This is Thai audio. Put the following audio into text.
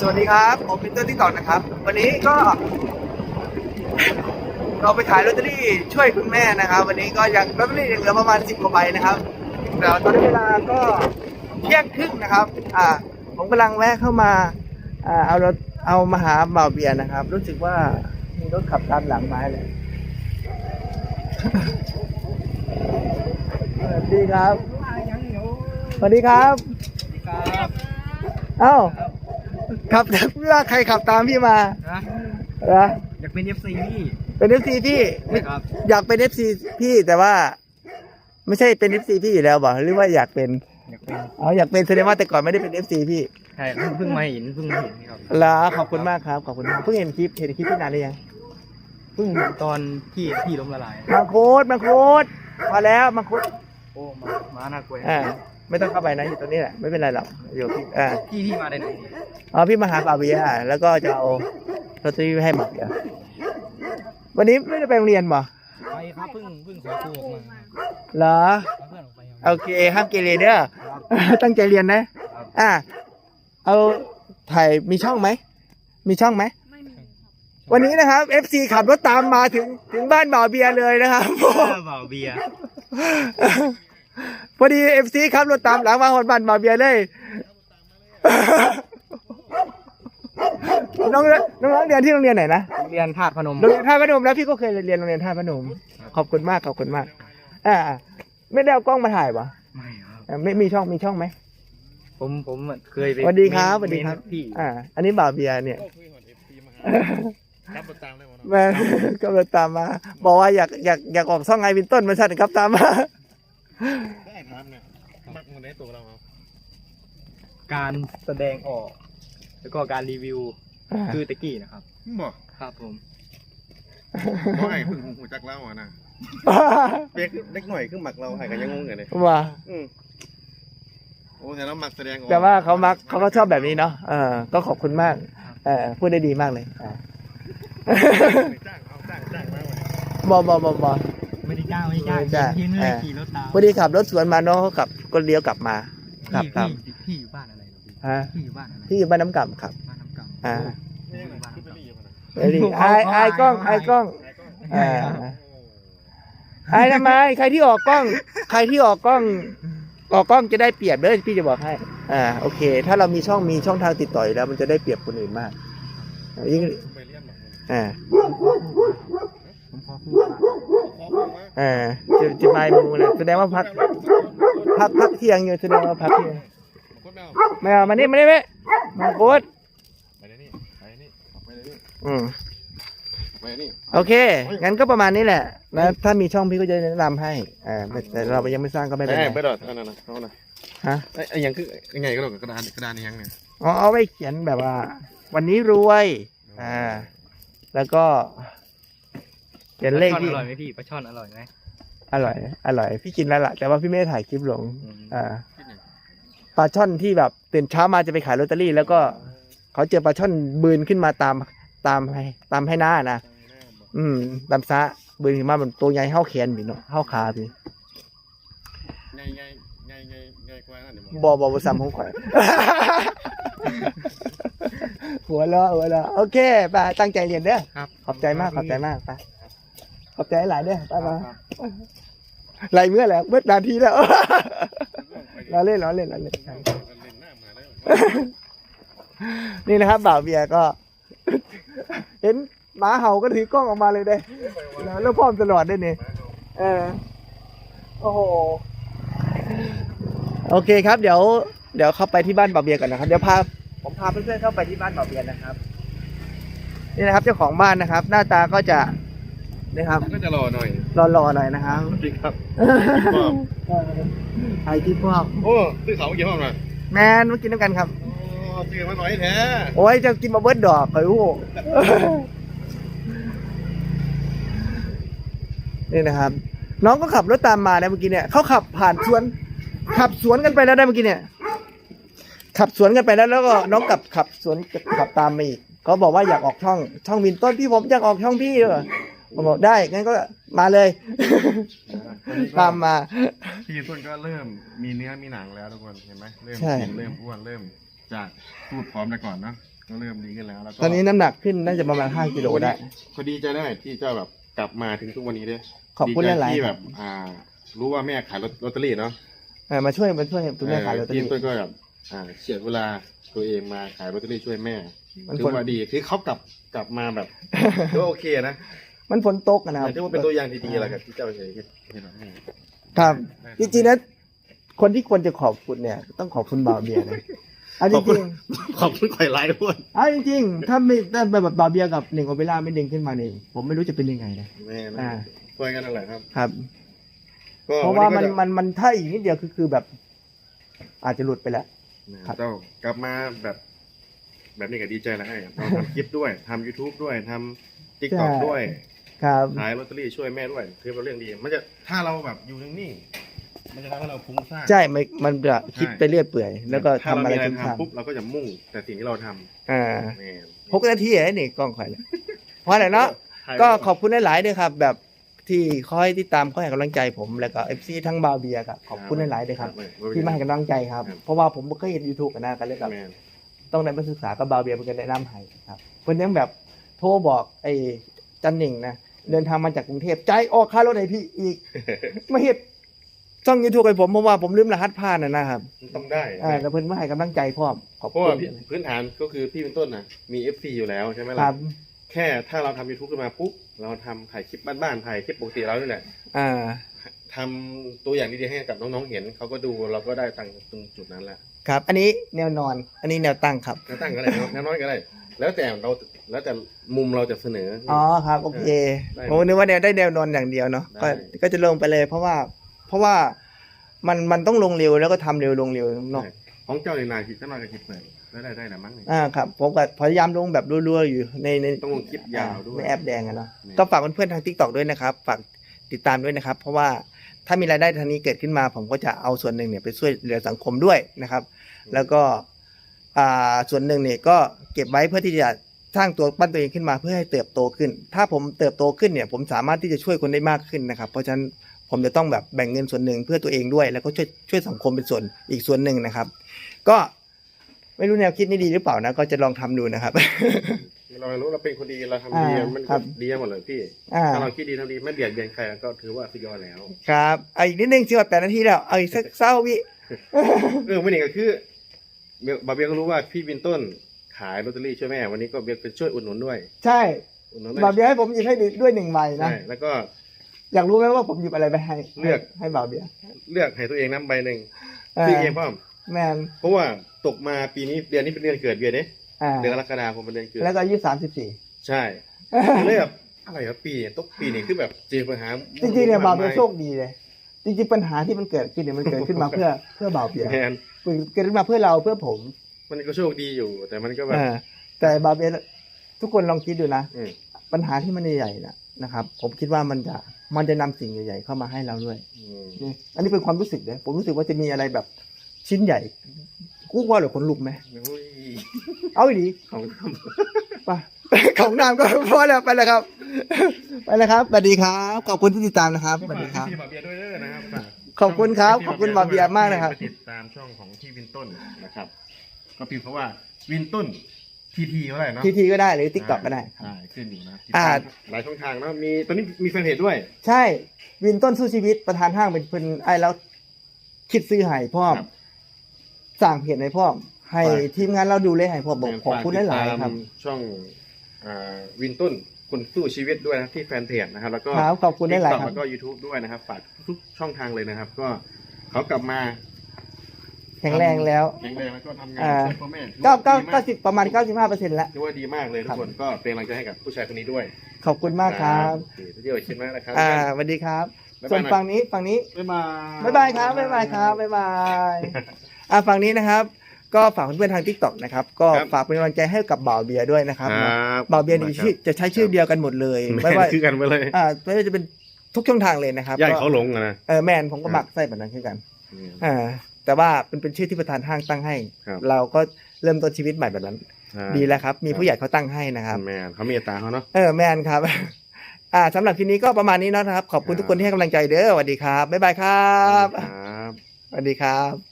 สวัสดีครับ ผมเป็นต้นที่ต่อนะครับ วันนี้ก็ เราไปขายลอตเตอรี่ช่วยคุณแม่นะครับ วันนี้ก็ยังลอตเตอรี่ยังเหลือประมาณสิบกว่าใบนะครับแต่ตอนนี้เวลาก็เที่ยงครึ่งนะครับ อ่า ผมกำลังแวะเข้ามาอ่าเอารถเอามาหาบ่าวเบียร์นะครับ รู้สึกว่ามีรถขับตามหลังมาเลยสวัสดีครับสวัสดีครับ ครับเอ้าขับว่าใครขับตามพี่มานะเหรออยากเป็น FC พี่ เป็นเอฟซีพี่ใช่ครับ อยากเป็นเอฟซีพี่แต่ว่า ไม่ใช่เป็นเอฟซีพี่อยู่แล้วบ่หรือว่าอยากเป็นอยากเป็นอ๋ออยากเป็นแสดงว่าแต่ก่อนไม่ได้เป็นเอฟซีพี่ใช่เพิ่งมาเห็นเพิ่งมาเห็นครับลาขอบคุณมากครับขอบคุณมากเพิ่งเห็นคลิปเห็นคลิปพี่นานหรือยังเพิ่งเห็นตอนที่ที่ล้มละลาย มังโคดมังโคดมาแล้วมังโคดโอ้มามาน่ากลัวอ่า ไม่ต้องเข้าไปนะอยู่ตรงนี้แหละไม่เป็นไรหรอกอยู่พี่อ่าพี่พี่มาได้ไหนพี่อ๋อพี่มาหาป่าเบียร์แล้วก็จะเอาลอตเตอรี่ไปให้หมาเบียร์วันนี้ไม่ได้ไปโรงเรียนบ่ไปครับเพิ่งเพิ่งขอครูออกมาเหรอพาเพื่อนออกไปครับโอเคห้ามเกเรเด้อตั้งใจเรียนนะ อะเอาถ่ายมีช่องไหมมีช่องไหมวันนี้นะครับ FC ขับรถตามมาถึงถึงบ้านบ่าวเบียร์เลยนะครับเออเบาเบียร์ พอดี FC ขับรถตามหลังมาหอนบ้านบ่าวเบียร์เลย น้องน้องๆเรียนที่โรงเรียนไหนนะเรียนธาตุพนมโรงเรียนท่าพนมแล้วพี่ก็เคยเรียนโรงเรียนท่าพนม ขอบคุณมากขอบคุณมาก อ่า ไม่ได้เอากล้องมาถ่ายปะไม่ครับอะไม่มีช่องมีช่องไหมผมผมเคยไปสวัสดีครับสวัสดีครับพี่ อ่า อันนี้บ่าวเบียร์เนี่ยครับตามได้หมดแม่ก็เลยตามมา บอกว่าอยากอยากอยากออกซ่องไอวินต้นมาสั่นครับตามมา ได้ถามเนี่ยมักมันได้ตัวเราเอาการแสดงออก แล้วก็การรีวิวคือตะกี้นะครับ บอกครับผมบอกให้เพิ่งหูจักเล่าอะนะเปียกเล็กหน่อยคือหมักเราให้กันยังงงอยู่เลยว่าอืมโอ้แต่เราหมักแสดงออกแต่ว่าเขามักเขาก็ชอบแบบนี้เนาะเออก็ขอบคุณมาก เออพูดได้ดีมากเลยอ่าจ้างเอาจ้างจ้างมาไว้บอบอบอบอ ไม่ได้จ้างไม่ได้จ้างไม่ได้จ้างเพียงเลอ่ายขี่รถตามพอดีขับรถสวนมาน้องเขาขับก็เลี้ยวกลับมาครับพี่ครับพี่พี่อยู่บ้านอะไรเหรอพี่ฮะพี่อยู่บ้านอะไรที่อยู่บ้านน้ำกำครับบ้านน้ำกำอ่าไม่ยังไงคือไปรีบอะนะเดี๋ยวดิไอไอกล้องไอกล้องอ่าไอทำไมใครที่ออกกล้อง ใครที่ออกกล้องออกกล้องจะได้เปรียบเด้อพี่จะบอกให้ อ่า โอเค ถ้าเรามีช่องมีช่องทางติดต่ออยู่แล้ว มันจะได้เปรียบคนอื่นมากยิ่งไปเรียนหมักมันอ่า ผมขอพูดขอพูดมาอ่าจะจะไปมูนะแสดงว่าพักพักพักเที่ยงอยู่แสดงว่าพักเที่ยงคนเอาไม่เอามานี่มานี่ไมมาโค้ดไปเลยนี่ไปนี่ไปเลยนี่อืมไปนี่โอเค งั้นก็ประมาณนี้แหละนะถ้ามีช่องพี่ก็จะแนะนำให้อ่าแต่เรายังไม่สร้างก็ไม่เป็นไอ้ไรไดอดอันนั้นนะเอานะฮะไอ้ไอ้ยังคือยังไงก็ดอกกระดานกระดานยังเนี่ยอ๋อเอาไว้เขียนแบบว่า วันนี้รวยอ่าแล้วก็ เขียนเลขปลาช่อนที่อร่อยไหมพี่ปลาช่อนอร่อยไหมอร่อย อร่อย พี่กินแล้วล่ะ แต่ว่าพี่ไม่ได้ถ่ายคลิปลง อืมอ่าคิดยังปลาช่อนที่แบบตื่นเช้ามาจะไปขายลอตเตอรี่ แล้วก็เขาเจอปลาช่อนบืนขึ้นมาตามตามให้ตามให้หน้านะ อืม ตามซะบืนขึ้นมามันตัวใหญ่เท่าแขนพี่เนาะเท่าขาพี่ไงไงไงไงไงกว่านั่นเดี๋ยวบอบอบซ้ำของข่อย หัวเราะหัวเราะโอเคไปตั้งใจเรียนเด้อครับ ขอบใจมากขอบใจมากไป ขอบใจหลายเด้อไปมาครับไหลเมื่อแล้วเมื่อนาทีแล้วเราเล่นเราเล่นเราเล่นเล่นหน้ามาแล้วนี่นะครับบ่าวเบียร์ก็ เห็นหมาเห่าก็ถือกล้องออกมาเลยเด้แล้วแล้วพร้อมตลอดด้วยนี่เออโอ้โหโอเคครับ เดี๋ยว เดี๋ยวเข้าไปที่บ้านบ่าวเบียร์ก่อนนะครับเดี๋ยวพาผมพาเพื่อนๆเข้าไปที่บ้านบ่าวเบียร์นะครับ นี่นะครับเจ้าของบ้านนะครับ หน้าตาก็จะ นะครับก็จะรอหน่อยรอๆหน่อยนะครับสวัสดีครับไอ้ที่พวกโอ้ซื้อเขาเกี่ยวมาแมนมากินน้ำกันครับโอ้ซื้อมาหน่อยแท้โอ้ยจะกินมาเบิดดอกไอ้โอ้นี่นะครับ น้องก็ขับรถตามมานะเมื่อกี้เนี่ยเขาขับผ่านสวน ขับสวนกันไปแล้วได้เมื่อกี้เนี่ย ขับสวนกันไปแล้วแล้วก็น้องกลับขับสวนขับตามมาอีกเขาบอกว่าอยากออกช่องช่องวินต้นพี่ผมอยากออกช่องพี่เหรอ ผมบอกได้งั้นก็มาเลยวันนี้ก็ตามมา พี่ต้นก็เริ่มมีเนื้อมีหนังแล้วทุกคนเห็นไหมเริ่มใช่ กินเริ่มอ้วนเริ่มจากพูดพร้อมแต่ก่อนเนาะก็เริ่มดีขึ้นแล้วแล้วก็ตอนนี้น้ำหนักขึ้นน่าจะประมาณ5กิโลได้ พอดีใจได้ที่เจ้าแบบกลับมาถึงทุกวันนี้ด้วยขอบคุณดีใจหลายๆที่แบบ อ่า รู้ว่าแม่ขายลอตเตอรี่เนาะเออมาช่วยมาช่วยคุณแม่ขายลอตเตอพี่รี่ต้นก็แบบอ่าเฉียดเวลาตัวเองมาขายลอตเตอรี่ช่วยแม่มันถืฝอนว่าดีคือเขากลับกลับมาแบบ ก็โอเคนะ มันฝนตกอะนะครับ ถือว่าเป็นตัวอย่างที่ดีแหละกับที่เจ้าเฉยๆที่แบบนี้ครับจริงๆนะคนที่ควรจะขอบคุณเนี่ย ต้องขอบคุณบ่าวเบียร์นะเอาจขอบคุริณงขอบคุณไข่ไลท์ด้วยๆเอาจริงๆถ้าไม่ถ้าแบบบ่าวเบียร์กับหนึ่งโอเปร่าไม่ดึงขึ้นมาเนี่ยผมไม่รู้จะเป็นยังไงนะ แม่อ่านะช่วยกันนั่นแหละครับ ครับ ก็เพราะว่ามันก็จะมันมันถ้าอีกนิดเดียวคือคือแบบ อาจจะหลุดไปแล้ว ครับ เจ้ากลับมาแบบ แบบนี้ก็ดีใจแล้วให้เราทำคลิปด้วยทำ YouTube ด้วยทำ TikTok ด้วย ครับขายลอตเตอรี่ช่วยแม่ด้วยถือเป็นเรื่องดี มันจะถ้าเราแบบอยู่นิ่งๆมันจะทำให้เราฟุ้งซ่านใช่มันมันจะคิดไปเรื่อยเปื่อย แล้วก็ถ้าทำเราอะไรมีอะไรทิ้งทางทำปุ๊บเราก็จะมุ่งแต่สิ่งที่เราทำอ่าแม่หกนาทีไอ้นี่กล้องข่อยเลยเพราะอะไรเนาะถ่ายก็ขอบคุณหลายๆด้วยครับ แบบที่คอยติดตามคอยให้กำลังใจผมแล้วก็เอฟซีทั้งบาวเบียร์ครับขอบคุณหลายๆด้วยครับ ที่มาให้กำลังใจครับ เพราะว่าผมก็เคยเห็นยูทูบกันนะกันเลยแบบแม่ต้องได้มาศึกษากับบาวเบียร์เป็นกันแนะนำให้ครับเพิ่นยังแบบโทรบอกไอ้จันหนิงนะ เดินทางมาจากกรุงเทพใจายออกค่ารถให้พี่อีก มาเฮ็ดช่องยูทูบให้ผมเพราะว่าผมลืมรหัสผ่านนะนะครับมันต้องได้อ่าแล้วเพิ่นมาให้กำลังใจพร้อมขอบเพราะคุว่าณพี่พื้นฐานก็คือพี่เป็นต้นนะมี FC อยู่แล้วใช่ไหมคล่ะ รับ แค่ถ้าเราทำ YouTube ขึ้นมาปุ๊บเราทำถ่ายคลิปบ้านๆถ่ายคลิปปกติเรานี่แหละอ่า ทำตัวอย่างดีๆให้กับน้องๆเห็นเขาก็ดูเราก็ได้ตังค์ตรงจุดนั้นแหละครับ อันนี้แนวนอน อันนี้แนวตั้งครับ แนวตั้งก็ได้เนอะแนวน้อยก็ได้ แล้วแต่เรา แล้วแต่มุมเราจะเสนอออ๋อครับโอเคได้ผมนึกว่าแนวได้แนวนอนอย่างเดียวเนาะก็ได้ ก็จะลงไปเลย เพราะว่าเพราะว่ามันมันต้องลงเร็วแล้วก็ทำเร็วลงเร็วเนาะใช่ของเจ้าในนายคิดตั้งนานกับคิดเปิดแล้วได้ได้นะมั้งเนี่ย อ่าครับผมก็พยายามลงแบบรัวๆอยู่ในในต้องลงคลิปยาวด้วยในแอปแดงอะเนาะนี่ ก็ฝากเพื่อนๆทาง t ิ k t o k ด้วยนะครับฝากติดตามด้วยนะครับ เพราะว่าถ้ามีรายได้ทางนี้เกิดขึ้นมา ผมก็จะเอาส่วนหนึ่งเนี่ยไปช่วยเหลือสังคมด้วยนะครับ แล้วก็อ่าส่วนหนึ่งเนี่ยก็เก็บไว้เพื่อที่จะ สร้างตัวปั้นตัวเองขึ้นมาเพื่อให้เติบโตขึ้น ถ้าผมเติบโตขึ้นเนี่ย ผมสามารถที่จะช่วยคนได้มากขึ้นนะครับ เพราะฉะนั้นผมจะต้องแบบแบ่งเงินส่วนหนึ่งเพื่อตัวเองด้วย แล้วก็ช่วยช่วยสังคมเป็นส่วนอีกส่วนหนึ่งนะครับ ก็ไม่รู้แนวคิดนี้ดีหรือเปล่านะ ก็จะลองทำดูนะครับ เรารู้เราเป็นคนดีเราทำดีอ่ามันครัก็บดีหมดเลยพี่อ่าถ้าเราคิดดีทำดีไม่เบียดเบียนใครก็ถือว่าสุดยอดแล้ว ครับเอาอีกนิดนึงสิว่าแปดนาทีแล้วเอาอีกสักเศร้าวิเออไม่หนึ่งก็คือเบลบาเบียก็รู้ว่าพี่วินต้น ขายลอตเตอรี่ช่วยแม่ วันนี้ก็เบียเป็นช่วยอุดหนุนด้วย ใช่อุดหนุนบ่าวเบียร์ให้ผมหยิบให้ด้วยหนึ่งใบนะ ใช่แล้วก็ อยากรู้ไหมว่าผมหยิบอะไรไปให้เลือก ให้บ่าวเบียร์เลือกให้ตัวเองน้ำใบหนึ่งอ่าซื้อเองพ่อมแมนเพราะว่าตกมาปีนี้เดือนนี้เป็นเดือนเกิดเบียร์เนี่ยอ่าเดือนกรกฎาคมเป็นเดือนเกิดแล้วก็อายุสามสิบสี่ใช่เลยแบบอะไรครับปีเนี่ยตกปีนี่คือแบบเจอปัญหาจริงๆเนี่ยบ่าวเบียร์โชคดีเลยจริงๆปัญหาที่มันเกิดขึ้นเนี่ยมันเกิดขึ้นมาเพื่อเพื่อบ่าวเบียร์แทนเกิดขึ้นมาเพื่อเราเพื่อผม มันก็โชคดีอยู่ แต่มันก็แบบ อ่าแต่บ่าวเบียร์ทุกคนลองคิดดูนะ อืมปัญหาที่มันใหญ่ๆนะนะครับ ผมคิดว่ามันจะมันจะนำสิ่งใหญ่ ๆ เข้ามาให้เราด้วยอืมนี่อันนี้เป็นความรู้สึกเลยผมรู้สึกว่าจะมีอะไรแบบชิ้นใหญ่กูว่าหรือคนลุกไหมโอ้ยเอาอีดีของไปของนามก็พอแล้วไปแล้วครับ ไปแล้วครับสวัสดีครับขอบคุณที่ติดตามนะครับสวัสดีครับ พี่บาเบียร์ด้วยเด้อนะครับฝากขอบคุณครับขอบคุณบาเบียร์มากนะครับไปติดตามช่องของพี่วินต้นนะครับ ก็พิมพ์เพราะว่าวินต้นทีทีเท่าไหร่เนาะทีทีก็ได้หรือทิกตอกก็ได้ครับ ใช่ขึ้นอยู่นะอ่า หลายช่องทางเนาะมีตอนนี้มีแฟนเพจด้วย ใช่วินต้นสู้ชีวิตประธานห้างเป็นคนไอ้แล้วคิดซื้อให้พ่อมครับสั่งเพจให้พ่อมให้ฝาก ทีมงานเราดูเลยให้พ่อบอกขอบคุณหลายๆครับฝกติดตมช่องอ่าวินต้นคนสู้ชีวิตด้วยนะที่แฟนเพจนะครับแล้วก็ ครับขอบคุณหลายๆ TikTok ครับ แล้วก็ YouTube ด้วยนะครับฝากทุกช่องทางเลยนะครับ ก็เขากลับมา แข็งแรงแล้ว แข็งแรงแล้วก็ทำงานอ่าช่วยพ่อแม่เก้าเก้าดีมเก้าสิบประมาณเก้าสิบห้าเปอร์เซ็นต์แล้ว ถือว่าดีมากเลยทุกคนก็เป็นกำลังใจให้กับผู้ชายคนนี้ด้วยขอบคุณมากครับโอเคที่เดียวคิดมากนะครับ อ่าสวัสดีครับ บ๊ายบาย ส่วนฝั่งนี้ฝั่งนี้ บ๊ายบาย บ๊ายบายครับ บ๊ายบายครับ บ๊ายบาย อ่าฝั่งนี้นะครับ ก็ฝากเพื่อนๆทางทิกตอกนะครับ ก็ฝากเป็นกำลังใจให้กับบ่าวเบียร์ด้วยนะครับครับบ่าวเบียร์นี่ชื่อจะใช้ชื่อเดียวกันหมดเลย ไม่ไม่ว่าคือกันไปเลยอ่าไม่ว่าจะเป็นทุกช่องทางเลยนะครับย่ายก็เขาหลงอะนะ เออแมนผมก็มักใส่แบบนั้นคือกันอืมอ่า แต่ว่าเป็นเป็นชื่อที่ประธานห้างตั้งให้ ครับ เราก็เริ่มต้นชีวิตใหม่แบบนั้นใช่ดีแล้วครับ มีผู้ใหญ่เขาตั้งให้นะครับ แมนเขามีอัตราเขาเนาะ เออแมนครับ อ่าสำหรับทีนี้ก็ประมาณนี้เนาะนะครับ ขอบคุณทุกคนที่ให้กำลังใจเด้อสวัสดีครับ บ๊ายบายครับ ครับ สวัสดีครับ